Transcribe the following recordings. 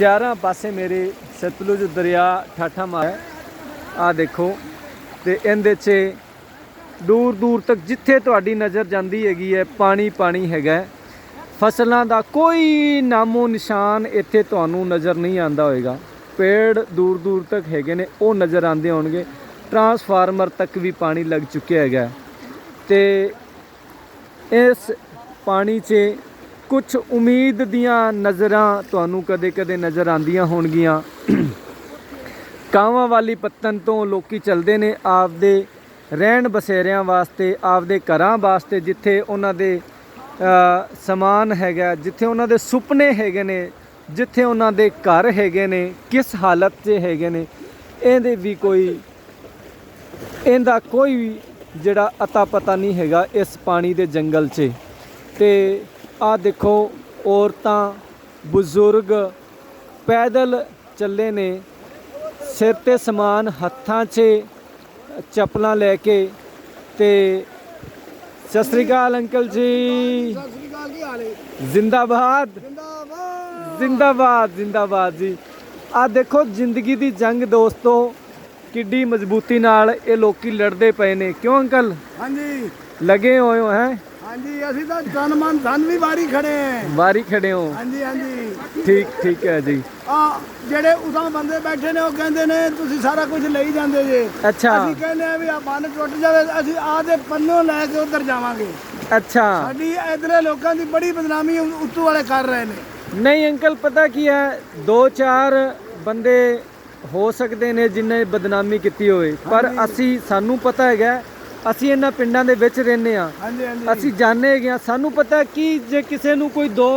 ਚਾਰਾਂ ਪਾਸੇ ਮੇਰੇ ਸਤਲੁਜ ਦਰਿਆ ਠਾਠਾ ਮਾਰ ਆ ਦੇਖੋ ਤੇ ਇਹਦੇ 'ਚ ਦੂਰ ਦੂਰ ਤੱਕ ਜਿੱਥੇ ਤੁਹਾਡੀ ਨਜ਼ਰ ਜਾਂਦੀ ਹੈਗੀ ਹੈ, ਪਾਣੀ ਪਾਣੀ ਹੈਗਾ ਫਸਲਾਂ ਦਾ ਕੋਈ ਨਾਮੋ ਨਿਸ਼ਾਨ ਇੱਥੇ ਤੁਹਾਨੂੰ ਨਜ਼ਰ ਨਹੀਂ ਆਂਦਾ ਹੋਏਗਾ। ਪੇੜ ਦੂਰ ਦੂਰ ਤੱਕ ਹੈਗੇ ਨੇ, ਉਹ ਨਜ਼ਰ ਆਉਂਦੇ ਹੋਣਗੇ। ਟਰਾਂਸਫਾਰਮਰ ਤੱਕ ਵੀ ਪਾਣੀ ਲੱਗ ਚੁੱਕਿਆ ਹੈਗਾ ਹੈ। ਤੇ ਇਸ ਪਾਣੀ 'ਚ ਕੁਝ ਉਮੀਦ ਦੀਆਂ ਨਜ਼ਰਾਂ ਤੁਹਾਨੂੰ ਕਦੇ-ਕਦੇ ਨਜ਼ਰ ਆਉਂਦੀਆਂ ਹੋਣਗੀਆਂ। ਕਾਵਾਂ ਵਾਲੀ ਪੱਤਨ ਤੋਂ ਲੋਕੀ ਚੱਲਦੇ ਨੇ ਆਪਦੇ ਰਹਿਣ ਬਸੇਰਿਆਂ ਵਾਸਤੇ, ਆਪਦੇ ਘਰਾਂ ਵਾਸਤੇ, ਜਿੱਥੇ ਉਹਨਾਂ ਦੇ ਸਮਾਨ ਹੈਗਾ, ਜਿੱਥੇ ਉਹਨਾਂ ਦੇ ਸੁਪਨੇ ਹੈਗੇ ਨੇ, ਜਿੱਥੇ ਉਹਨਾਂ ਦੇ ਘਰ ਹੈਗੇ ਨੇ, ਕਿਸ ਹਾਲਤ 'ਚ ਹੈਗੇ ਨੇ, ਇਹਦੇ ਵੀ ਕੋਈ, ਇਹਦਾ ਕੋਈ ਵੀ ਜਿਹੜਾ ਅਤਾ ਪਤਾ ਨਹੀਂ ਹੈਗਾ ਇਸ ਪਾਣੀ ਦੇ ਜੰਗਲ 'ਚ। ਤੇ ਆ ਦੇਖੋ ਔਰਤਾਂ ਬਜ਼ੁਰਗ ਪੈਦਲ ਚੱਲੇ ਨੇ ਸਿਰ ਤੇ ਸਮਾਨ ਹੱਥਾਂ 'ਚ ਚੱਪਲਾਂ ਲੈ ਕੇ ਤੇ ਸਤਿ ਸ੍ਰੀ ਅਕਾਲ ਅੰਕਲ ਜੀ। ਸਤਿ ਸ੍ਰੀ ਅਕਾਲ ਕੀ ਹਾਲ। ਹੈ ਜ਼ਿੰਦਾਬਾਦ। ਜਿੰਦਾਬਾਦ। ਜ਼ਿੰਦਾਬਾਦ ਜ਼ਿੰਦਾਬਾਦ ਜੀ। ਆ ਦੇਖੋ ਜ਼ਿੰਦਗੀ ਦੀ ਜੰਗ ਦੋਸਤੋ ਕਿੱਡੀ ਮਜ਼ਬੂਤੀ ਨਾਲ ਇਹ ਲੋਕੀ ਲੜਦੇ ਪਏ ਨੇ। ਕਿਉਂ ਅੰਕਲ? ਹਾਂਜੀ। ਲਗੇ ਹੋਏ ਹੋ ਹੈ? ਹਾਂਜੀ ਅਸੀਂ ਤਾਂ ਤਨ ਮਨ ਧਨ ਵੀ ਵਾਰੀ ਖੜੇ ਹਾਂ ਵਾਰੀ ਖੜੇ ਹੋ ਹਾਂਜੀ ਹਾਂਜੀ। ਠੀਕ ਠੀਕ ਹੈ ਜੀ। ਆ ਜਿਹੜੇ ਉਦਾਂ ਬੰਦੇ ਬੈਠੇ ਨੇ ਉਹ ਕਹਿੰਦੇ ਨੇ ਤੁਸੀਂ ਸਾਰਾ ਕੁਝ ਲਈ ਜਾਂਦੇ ਜੇ। ਅੱਛਾ। ਅਸੀਂ ਕਹਿੰਦੇ ਆ ਵੀ ਆ ਬੰਨ ਟੁੱਟ ਜਾਵੇ ਅਸੀਂ ਆ ਦੇ ਪੰਨੋਂ ਲੈ ਕੇ ਉਧਰ ਜਾਵਾਂਗੇ। ਅੱਛਾ। ਸਾਡੀ ਇਧਰੇ ਲੋਕਾਂ ਦੀ ਬੜੀ ਬਦਨਾਮੀ ਉ- ਉੱਤੋਂ ਵਾਲੇ ਕਰ ਰਹੇ ਨੇ। ਨਹੀਂ ਅੰਕਲ ਪਤਾ ਕੀ ਹੈ? ਦੋ ਚਾਰ ਬੰਦੇ ਹੋ ਸਕਦੇ ਨੇ ਜਿਨ੍ਹਾਂ ਬਦਨਾਮੀ ਕੀਤੀ ਹੋਵੇ ਪਰ ਅਸੀਂ ਸਾਨੂੰ ਪਤਾ ਹੈਗਾ ਅਸੀਂ ਇਹਨਾਂ ਪਿੰਡਾਂ ਦੇ ਵਿੱਚ ਰਹਿੰਦੇ ਆ ਹਾਂਜੀ ਹਾਂਜੀ। ਅਸੀਂ ਜਾਣੇ ਹੈਗੇ ਸਾਨੂੰ ਪਤਾ ਕਿ ਜੇ ਕਿਸੇ ਨੂੰ ਕੋਈ ਦੋ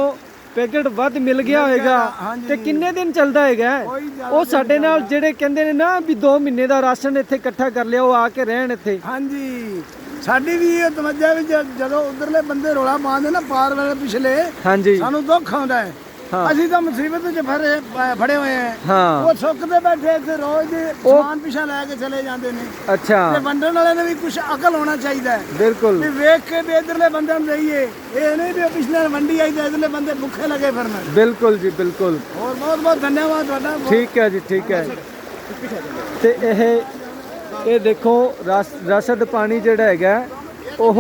ਪੈਕੇਟ ਵੱਧ ਮਿਲ ਗਿਆ ਹੋਏਗਾ। ਤੇ ਕਿੰਨੇ ਦਿਨ ਚੱਲਦਾ ਹੈਗਾ? ਉਹ ਸਾਡੇ ਨਾਲ ਜਿਹੜੇ ਕਹਿੰਦੇ ਨੇ ਨਾ ਵੀ 2 ਮਹੀਨੇ ਦਾ ਰਾਸ਼ਨ ਇੱਥੇ ਇਕੱਠਾ ਕਰ ਲਿਆ ਉਹ ਆ ਕੇ ਰਹਿਣ ਇੱਥੇ। ਹਾਂਜੀ। ਸਾਡੀ ਵੀ ਇਹ ਤਵੱਜਾ ਵੀ ਜਦੋਂ ਉਧਰਲੇ ਬੰਦੇ ਰੋਲਾ ਪਾਉਂਦੇ ਨਾ ਪਾਰ ਵਾਲੇ ਪਿਛਲੇ ਸਾਨੂੰ ਦੁੱਖ ਆਉਂਦਾ ਹਾਂ। ਅਸੀਂ ਤਾਂ ਮੁਸੀਬਤ 'ਚ ਫਰੇ ਫੜੇ ਹੋਏ ਆ। ਹਾਂ। ਉਹ ਸੁੱਕਦੇ ਬੈਠੇ ਇੱਥੇ ਰੋਜ਼ ਦੇ ਸਮਾਨ ਪਿਛਾ ਲੈ ਕੇ ਚਲੇ ਜਾਂਦੇ ਨੇ। ਅੱਛਾ। ਤੇ ਵੰਡਣ ਵਾਲੇ ਨੇ ਵੀ ਕੁਝ ਅਕਲ ਹੋਣਾ ਚਾਹੀਦਾ ਬਿਲਕੁਲ। ਵੀ ਵੇਖ ਕੇ ਵੀ ਇਧਰਲੇ ਬੰਦਿਆਂ ਨੂੰ ਦਈਏ। ਇਹ ਨਹੀਂ ਵੀ ਪਿਛਲੇ ਵੰਡੀ ਆਈ ਤੇ ਇਧਰਲੇ ਬੰਦੇ ਭੁੱਖੇ ਲੱਗੇ ਫਿਰਨ। ਬਿਲਕੁਲ ਜੀ ਬਿਲਕੁਲ। ਹੋਰ ਬਹੁਤ ਬਹੁਤ ਧੰਨਵਾਦ ਤੁਹਾਡਾ। ਠੀਕ ਹੈ ਜੀ ਠੀਕ ਹੈ। ਤੇ ਇਹ ਇਹ ਦੇਖੋ ਰਸਦ ਪਾਣੀ ਜਿਹੜਾ ਹੈਗਾ ਉਹ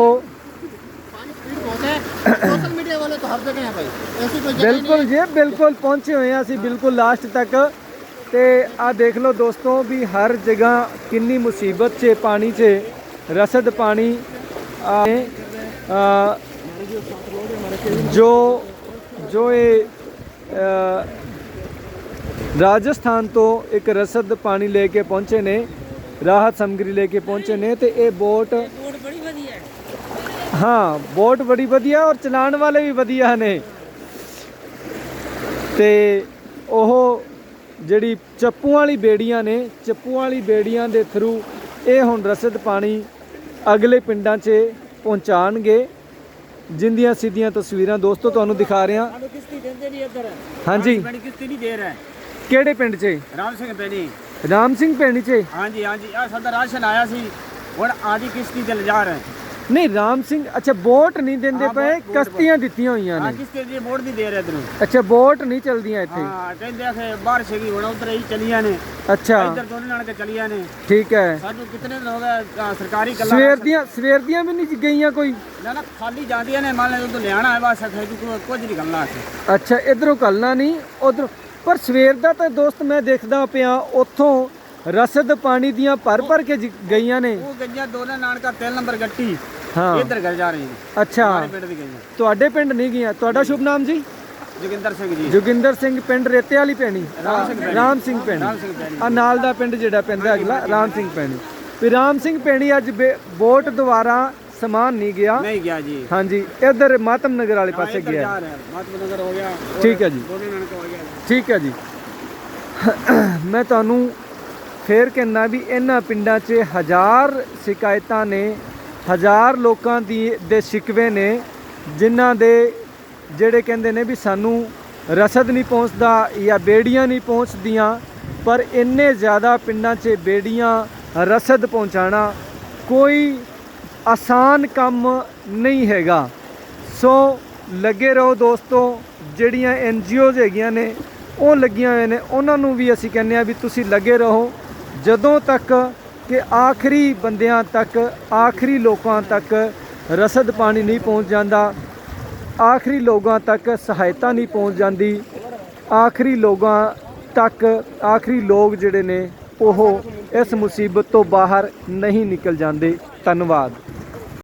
ਪਾਣੀ ਪੀਣ ਬਹੁਤ ਹੈ। वाले तो हर जगह है भाई ऐसी कोई ਬਿਲਕੁਲ ਜੀ ਬਿਲਕੁਲ ਪਹੁੰਚੇ ਹੋਏ ਆ ਅਸੀਂ ਬਿਲਕੁਲ ਲਾਸਟ ਤੱਕ। ਤੇ ਆ ਦੇਖ ਲਓ ਦੋਸਤੋ ਵੀ ਹਰ ਜਗ੍ਹਾ ਕਿੰਨੀ ਮੁਸੀਬਤ 'ਚ ਪਾਣੀ 'ਚ ਰਸਦ ਪਾਣੀ ਆ ਜੋ ਜੋ ਇਹ ਰਾਜਸਥਾਨ ਤੋਂ ਇੱਕ ਰਸਦ ਪਾਣੀ ਲੈ ਕੇ ਪਹੁੰਚੇ ਨੇ ਰਾਹਤ ਸਮਗਰੀ ਲੈ ਕੇ ਪਹੁੰਚੇ ਨੇ ਤੇ ਇਹ ਬੋਟ ਹਾਂ ਬੋਟ ਬੜੀ ਵਧੀਆ ਔਰ ਚਲਾਉਣ ਵਾਲੇ ਵੀ ਵਧੀਆ ਨੇ। ਤੇ ਉਹ ਜਿਹੜੀ ਚੱਪੂ ਵਾਲੀ ਬੇੜੀਆਂ ਨੇ ਚੱਪੂ ਵਾਲੀ ਬੇੜੀਆਂ ਦੇ ਥਰੂ ਇਹ ਹੁਣ ਰਸਦ ਪਾਣੀ ਅਗਲੇ ਪਿੰਡਾਂ 'ਚ ਪਹੁੰਚਾਣਗੇ ਜਿੰਦੀਆਂ ਸਿੱਧੀਆਂ ਤਸਵੀਰਾਂ ਦੋਸਤੋ ਤੁਹਾਨੂੰ ਦਿਖਾ ਰਿਹਾ। ਸਾਨੂੰ ਕਿਸ਼ਤੀ ਦਿੰਦੇ ਨਹੀਂ ਇੱਧਰ। ਹਾਂਜੀ। ਪਿੰਡ ਕਿਸ਼ਤੀ ਨਹੀਂ ਦੇ ਰਿਹਾ। ਕਿਹੜੇ ਪਿੰਡ 'ਚ? ਰਾਮ ਸਿੰਘ ਪੈਣੀ। ਰਾਮ ਸਿੰਘ ਪਿੰਡ 'ਚ? ਹਾਂਜੀ ਹਾਂਜੀ। ਆ ਸਾਡਾ ਰਾਸ਼ਨ ਆਇਆ ਸੀ। ਹੁਣ ਆਦੀ ਕਿਸ਼ਤੀ ਤੇ ਲਿਜਾ ਰਹੇ। ਨਹੀਂ ਰਾਮ ਸਿੰਘ ਅੱਛਾ ਬੋਟ ਨਹੀਂ ਦਿੰਦੇ ਪਏ ਕਸ਼ਤੀਆਂ ਦਿੱਤੀਆਂ ਹੋਈਆਂ ਨੇ। ਕਿਸ਼ਤੀ ਦੀ ਮੋੜ ਨਹੀਂ ਦੇ ਰਹੇ ਇਧਰੋਂ। ਅੱਛਾ ਬੋਟ ਨਹੀਂ ਚਲਦੀਆਂ ਇੱਥੇ। ਹਾਂ ਕਹਿੰਦੇ ਆ ਕਿ ਬਾਹਰ ਸੀਗੀ ਹੁਣ ਉਧਰ ਹੀ ਚਲੀਆਂ ਨੇ। ਅੱਛਾ। ਇੱਧਰ ਦੋਨੇ ਨਾਲ ਕੇ ਚਲੀਆਂ ਨੇ। ਠੀਕ ਹੈ। ਸਾਨੂੰ ਕਿਤਨੇ ਦਿਨ ਹੋ ਗਏ ਸਰਕਾਰੀ ਕੱਲਾ ਸਵੇਰ ਦੀਆਂ ਸਵੇਰ ਦੀਆਂ ਵੀ ਨਹੀਂ ਗਈਆਂ ਕੋਈ? ਨਾ ਨਾ ਖਾਲੀ ਜਾਂਦੀਆਂ ਨੇ ਮੰਨ ਲੈ ਉਧਰ ਲਿਆਣਾ ਹੈ ਬਸ ਅਖੇ ਕੁਝ ਨਹੀਂ ਕਰਨਾ ਹੈ ਅੱਛਾ ਇਧਰੋਂ ਕੱਲਣਾ ਨਹੀਂ ਉਧਰ ਪਰ ਸਵੇਰ ਦਾ ਤਾਂ ਦੋਸਤ ਮੈਂ ਦੇਖਦਾ ਪਿਆ ਉੱਥੋਂ ਰਸਦ ਪਾਣੀ ਦੀਆਂ ਭਰ ਭਰ ਕੇ ਗਈਆਂ ਨੇ। ਉਹ ਗਈਆਂ ਦੋਨੇ ਨਾਨਕਾ 3 ਨੰਬਰ ਗੱਟੀ। ਹਾਂ। ਇੱਧਰ ਘਰ ਜਾ ਰਹੀ ਨੇ। ਅੱਛਾ। ਪਿੰਡ ਦੀ ਗਈਆਂ। ਤੁਹਾਡੇ ਪਿੰਡ ਨਹੀਂ ਗਈਆਂ। ਤੁਹਾਡਾ ਸ਼ੁਭ ਨਾਮ ਜੀ? ਜੋਗਿੰਦਰ ਸਿੰਘ ਜੀ। ਜੋਗਿੰਦਰ ਸਿੰਘ ਪਿੰਡ ਰੇਤੇ ਵਾਲੀ ਪੈਣੀ। ਰਾਮ ਸਿੰਘ ਪੈਣੀ। ਆ ਨਾਲ ਦਾ ਪਿੰਡ ਜਿਹੜਾ ਪੈਂਦਾ ਅਗਲਾ ਰਾਮ ਸਿੰਘ ਪੈਣੀ। ਵੀ ਰਾਮ ਸਿੰਘ ਪੈਣੀ ਅੱਜ ਬੋਟ ਦੁਆਰਾ ਸਮਾਨ ਨਹੀਂ ਗਿਆ। ਨਹੀਂ ਗਿਆ ਜੀ। ਹਾਂਜੀ ਇਧਰ ਮਾਤਮ ਨਗਰ ਵਾਲੇ ਪਾਸੇ ਗਿਆ। ਮਾਤਮ ਨਗਰ ਹੋ ਗਿਆ। ਠੀਕ ਹੈ ਜੀ। ਠੀਕ ਹੈ ਜੀ। ਮੈਂ ਤੁਹਾਨੂੰ ਫੇਰ ਕਹਿੰਦਾ ਵੀ ਇਹਨਾਂ ਪਿੰਡਾਂ 'ਚ ਹਜ਼ਾਰ ਸ਼ਿਕਾਇਤਾਂ ਨੇ, ਹਜ਼ਾਰ ਲੋਕਾਂ ਦੀ ਦੇ ਸ਼ਿਕਵੇ ਨੇ, ਜਿਨ੍ਹਾਂ ਦੇ ਜਿਹੜੇ ਕਹਿੰਦੇ ਨੇ ਵੀ ਸਾਨੂੰ ਰਸਦ ਨਹੀਂ ਪਹੁੰਚਦਾ ਜਾਂ ਬੇੜੀਆਂ ਨਹੀਂ ਪਹੁੰਚਦੀਆਂ, ਪਰ ਇੰਨੇ ਜ਼ਿਆਦਾ ਪਿੰਡਾਂ 'ਚ ਬੇੜੀਆਂ ਰਸਦ ਪਹੁੰਚਾਣਾ ਕੋਈ ਆਸਾਨ ਕੰਮ ਨਹੀਂ ਹੈਗਾ। ਸੋ ਲੱਗੇ ਰਹੋ ਦੋਸਤੋ, ਜਿਹੜੀਆਂ ਐਨ ਜੀਓਜ਼ ਹੈਗੀਆਂ ਨੇ, ਉਹ ਲੱਗੀਆਂ ਹੋਏ ਨੇ, ਉਹਨਾਂ ਨੂੰ ਵੀ ਅਸੀਂ ਕਹਿੰਦੇ ਆ ਵੀ ਤੁਸੀਂ ਲੱਗੇ ਰਹੋ। ਜਦੋਂ ਤੱਕ ਕਿ ਆਖਰੀ ਬੰਦਿਆਂ ਤੱਕ, ਆਖਰੀ ਲੋਕਾਂ ਤੱਕ ਰਸਦ ਪਾਣੀ ਨਹੀਂ ਪਹੁੰਚ ਜਾਂਦਾ, ਆਖਰੀ ਲੋਕਾਂ ਤੱਕ ਸਹਾਇਤਾ ਨਹੀਂ ਪਹੁੰਚ ਜਾਂਦੀ, ਆਖਰੀ ਲੋਕਾਂ ਤੱਕ, ਆਖਰੀ ਲੋਕ ਜਿਹੜੇ ਨੇ, ਉਹ ਇਸ ਮੁਸੀਬਤ ਤੋਂ ਬਾਹਰ ਨਹੀਂ ਨਿਕਲ ਜਾਂਦੇ। ਧੰਨਵਾਦ।